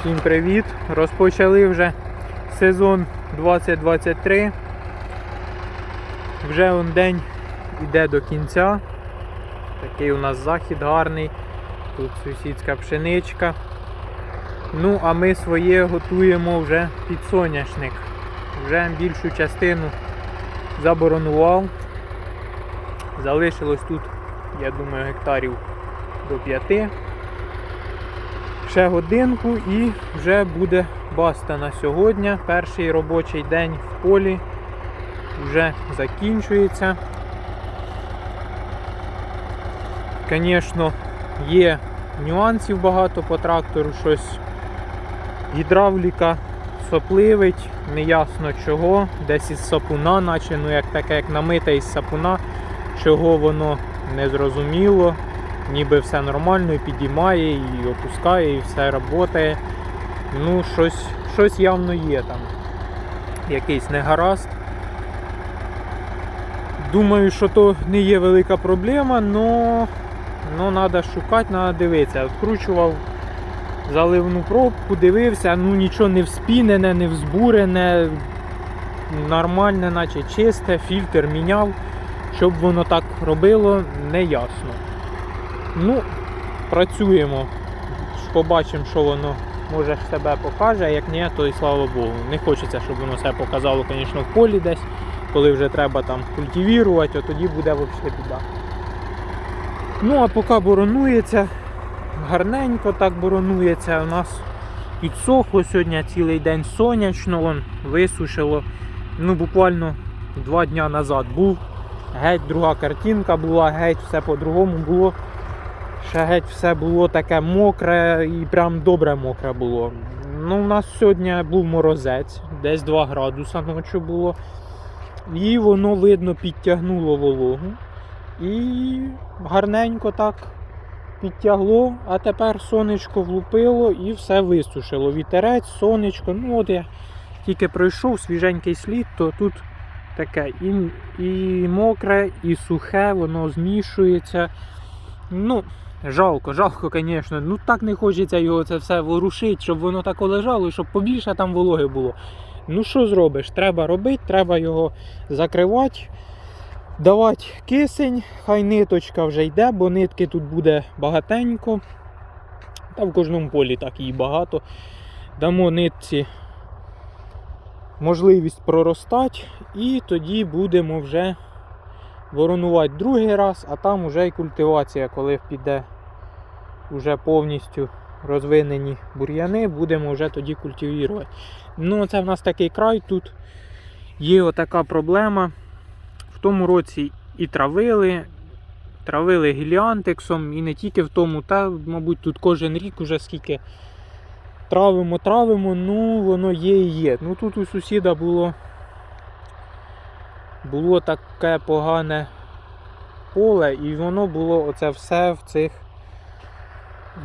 Всім привіт! Розпочали вже сезон 2023. Вже он день йде до кінця. Такий у нас захід гарний. Тут сусідська пшеничка. Ну, а ми своє готуємо вже під соняшник. Вже більшу частину заборонував. Залишилось тут, я думаю, гектарів до 5 ще годинку і вже буде баста на сьогодні. Перший робочий день в полі вже закінчується. Звісно, є нюансів багато по трактору, щось гідравліка сопливить, неясно чого, десь із сапуна, наче ну як таке, як намите із сапуна, чого воно не зрозуміло ніби все нормально, і підіймає, і опускає, і все працює. Ну, щось, щось явно є там. Якийсь негаразд. Думаю, що то не є велика проблема, але треба шукати, треба дивитися. Відкручував заливну пробку, дивився, ну нічого не вспінене, не взбурене, нормальне, наче чисте, фільтр міняв. Щоб воно так робило, не ясно. Ну, працюємо. Побачимо, що воно може себе покаже, а як ні, то і слава Богу. Не хочеться, щоб воно себе показало, звісно, в полі десь, коли вже треба там культивірувати, от тоді буде взагалі біда. Ну, а поки боронується, гарненько так боронується. У нас підсохло сьогодні цілий день сонячно, вон, висушило. Ну, буквально два дні назад був. Геть друга картинка була, геть все по-другому було. Ще все було таке мокре і прям добре мокре було. Ну, У нас сьогодні був морозець, десь 2 градуса ночі було. І воно, видно, підтягнуло вологу. І гарненько так підтягло, а тепер сонечко влупило і все висушило. Вітерець, сонечко. Ну от я тільки пройшов свіженький слід, то тут таке і, і мокре, і сухе, воно змішується. Ну, Жалко, жалко, звісно. Ну так не хочеться його це все ворушити, щоб воно так лежало щоб побільше там вологи було. Ну що зробиш? Треба робити, треба його закривати, давати кисень, хай ниточка вже йде, бо нитки тут буде багатенько. Та в кожному полі так її багато. Дамо нитці можливість проростати, і тоді будемо вже воронувати другий раз, а там вже і культивація, коли піде вже повністю розвинені бур'яни, будемо вже тоді культивувати. Ну, це в нас такий край тут. Є отака проблема. В тому році і травили, травили гіліантексом, і не тільки в тому, та, мабуть, тут кожен рік уже скільки травимо, травимо, ну воно є і є. Ну тут у сусіда було було таке погане поле, і воно було оце все в цих,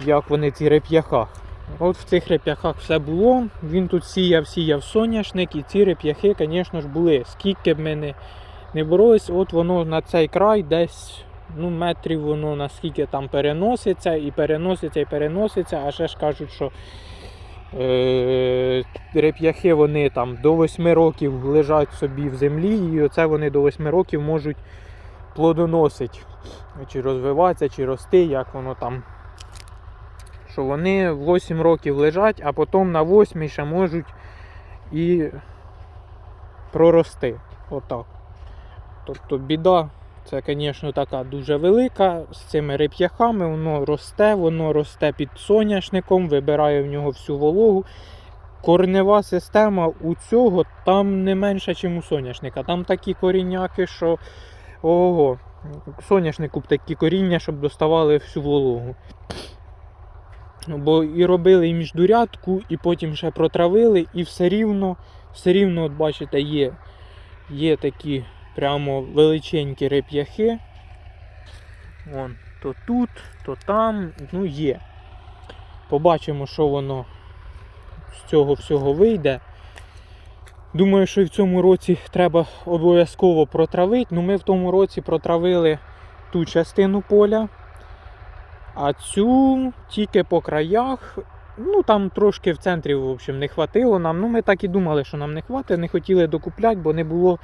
як вони ці реп'яхах. От в цих реп'яхах все було. Він тут сіяв, сіяв соняшник, і ці реп'яхи, звісно ж, були. Скільки б ми не, не боролись, от воно на цей край десь ну, метрів воно наскільки там переноситься, і переноситься, і переноситься, а ще ж кажуть, що реп'яхи вони там до 8 років лежать собі в землі, і оце вони до 8 років можуть плодоносити, чи розвиватися, чи рости, як воно там. Що вони 8 років лежать, а потім на 8 ще можуть і прорости. Отак. Тобто біда, це, звісно, така дуже велика. З цими реп'яхами воно росте, воно росте під соняшником, вибирає в нього всю вологу. Корнева система у цього там не менша, ніж у соняшника. Там такі корінняки, що ого, соняшнику б такі коріння, щоб доставали всю вологу. Бо і робили і міждурядку, і потім ще протравили, і все рівно, все рівно, от бачите, є, є такі прямо величенькі реп'яхи. Вон, то тут, то там, ну є. Побачимо, що воно з цього всього вийде. Думаю, що і в цьому році треба обов'язково протравити. Ну, ми в тому році протравили ту частину поля, а цю тільки по краях Ну, там трошки в центрі, в общем, не хватило нам. Ну, ми так і думали, що нам не хватить, не хотіли докупляти, бо не було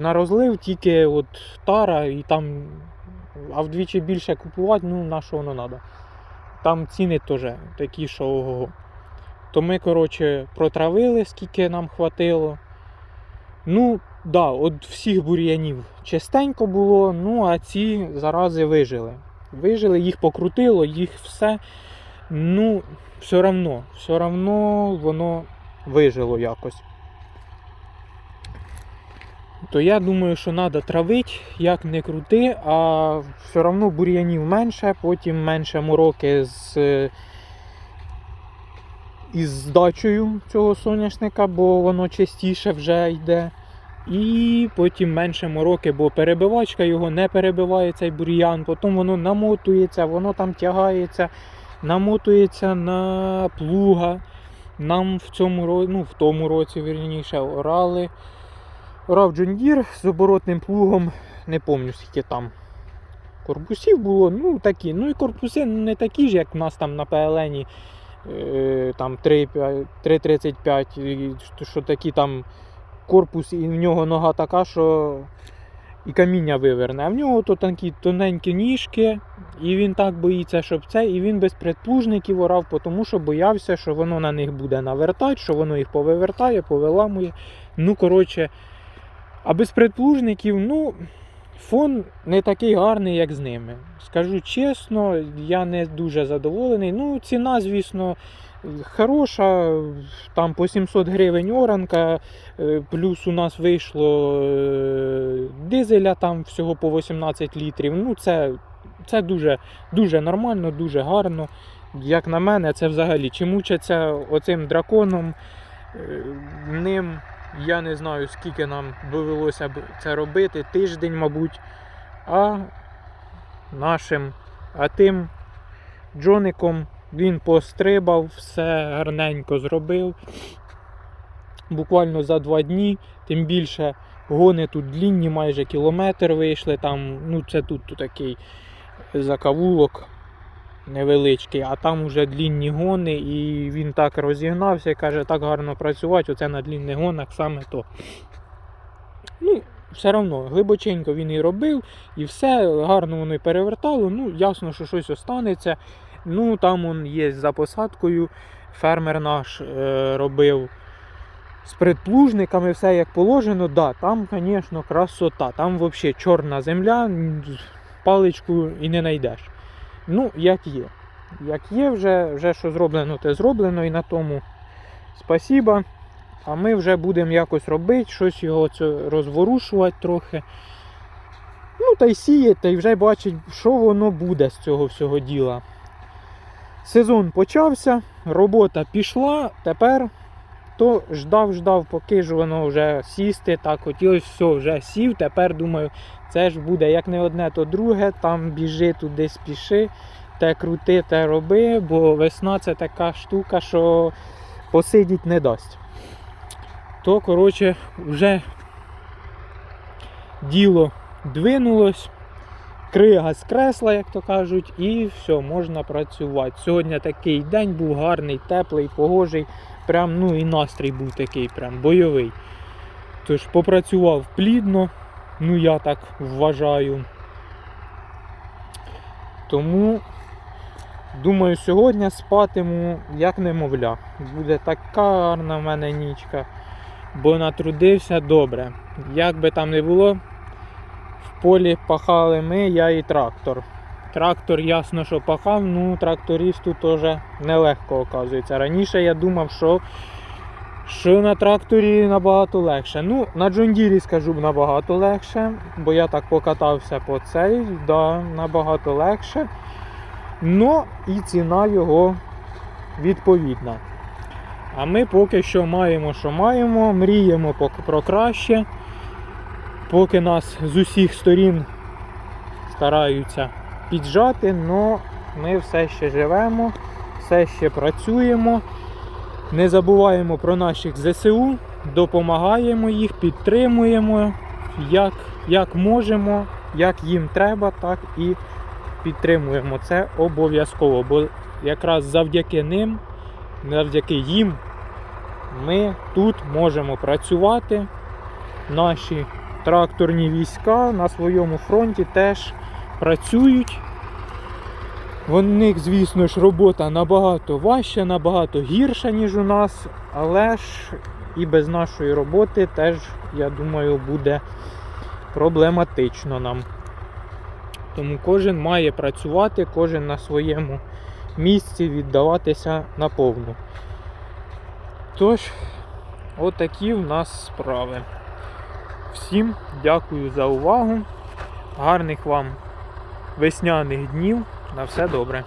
на розлив тільки от тара і там, а вдвічі більше купувати, ну на що воно треба. Там ціни теж такі, що ого. То ми, коротше, протравили, скільки нам хватило. Ну, да, от всіх бур'янів чистенько було, ну а ці зарази вижили. Вижили, їх покрутило, їх все. Ну, все равно, все равно воно вижило якось. То я думаю, що треба травити, як не крути, а все одно бур'янів менше, потім менше мороки з, із здачею цього соняшника, бо воно частіше вже йде. І потім менше мороки, бо перебивачка його не перебиває цей бур'ян, потім воно намотується, воно там тягається, намотується на плуга. Нам в цьому році, ну в тому році, вірніше, орали. Орав Джондір з оборотним плугом, не пам'ятаю скільки там корпусів було, ну такі. Ну і корпуси не такі ж, як в нас там на ПЛНі е, там 3,35, що- що такі там корпус, і в нього нога така, що і каміння виверне. А в нього то такі тоненькі ніжки, і він так боїться, щоб це, і він без предплужників орав, тому що боявся, що воно на них буде навертати, що воно їх повивертає, повиламує. Ну, коротше, а без предплужників, ну, фон не такий гарний, як з ними. Скажу чесно, я не дуже задоволений. Ну, ціна, звісно, хороша. Там по 700 гривень оранка, е, плюс у нас вийшло е, дизеля там всього по 18 літрів. Ну, це, це дуже, дуже нормально, дуже гарно. Як на мене, це взагалі чи мучаться оцим драконом. е, Ним я не знаю, скільки нам довелося б це робити, тиждень, мабуть. А нашим, а тим Джоником він пострибав, все гарненько зробив. Буквально за два дні, тим більше гони тут длінні, майже кілометр вийшли. Там, ну це тут такий закавулок невеличкий, а там уже длінні гони, і він так розігнався і каже, так гарно працювати, оце на длінних гонах саме то. Ну, все одно, глибоченько він і робив, і все, гарно воно і перевертало. Ну, ясно, що щось останеться. Ну, там он є за посадкою. Фермер наш е, робив з предплужниками, все як положено. Да, там, звісно, красота. Там взагалі чорна земля, паличку і не знайдеш. Ну, як є. Як є, вже, вже що зроблено, те зроблено, і на тому спасіба. А ми вже будемо якось робити, щось його розворушувати трохи. Ну, та й сіяти, й вже бачить, що воно буде з цього всього діла. Сезон почався, робота пішла, тепер то ждав, ждав, поки ж воно вже сісти. Так, хотілося, все, вже сів. Тепер думаю, це ж буде як не одне, то друге. Там біжи туди, спіши, те крути, те роби, бо весна це така штука, що посидіть не дасть. То, коротше, вже діло двинулось, крига з кресла, як то кажуть, і все, можна працювати. Сьогодні такий день був гарний, теплий, погожий. Прям, ну і настрій був такий, прям бойовий. Тож попрацював плідно, ну я так вважаю. Тому, думаю, сьогодні спатиму як немовля. Буде така гарна в мене нічка, бо натрудився добре. Як би там не було, в полі пахали ми, я і трактор. Трактор ясно, що пахав, ну трактористу теж нелегко оказується. Раніше я думав, що, що на тракторі набагато легше. Ну, на Джондірі скажу набагато легше, бо я так покатався по цей, да, набагато легше. Ну і ціна його відповідна. А ми поки що маємо, що маємо, мріємо про краще. Поки нас з усіх сторін стараються піджати, але ми все ще живемо, все ще працюємо. Не забуваємо про наших ЗСУ, допомагаємо їх, підтримуємо як, як можемо, як їм треба, так і підтримуємо. Це обов'язково, бо якраз завдяки ним завдяки їм ми тут можемо працювати. Наші тракторні війська на своєму фронті теж працюють. В них, звісно ж, робота набагато важча, набагато гірша, ніж у нас, але ж і без нашої роботи теж, я думаю, буде проблематично нам. Тому кожен має працювати, кожен на своєму місці віддаватися наповну. Тож, отакі в нас справи. Всім дякую за увагу. Гарних вам весняних днів. На все добре.